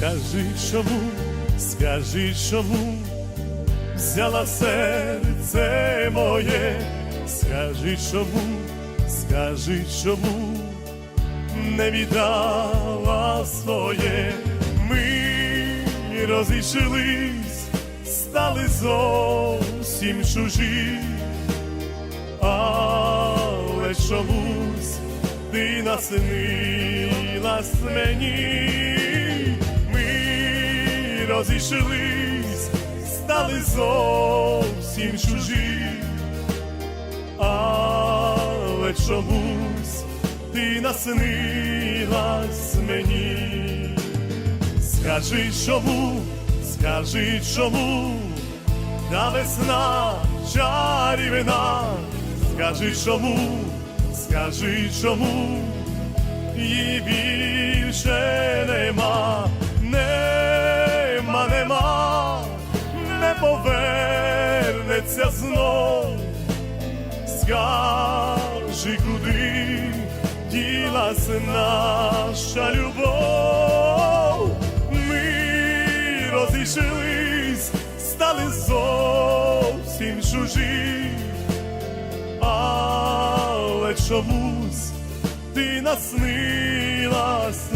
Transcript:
Скажи чому, скажи чому, взяла серце моє, скажи чому, скажи чому, не віддала своє, ми розійшлись, стали зовсім чужі, але чомусь ти наснилась мені, розійшлись, стали зовсім чужі, але чомусь ти наснилась мені. Скажи чому, скажи чому, та весна чарівна, скажи чому, скажи чому, її повернеться знов. Скажи, куди ділась наша любов, ми розійшлись, стали зовсім чужі, але чомусь ти наснилась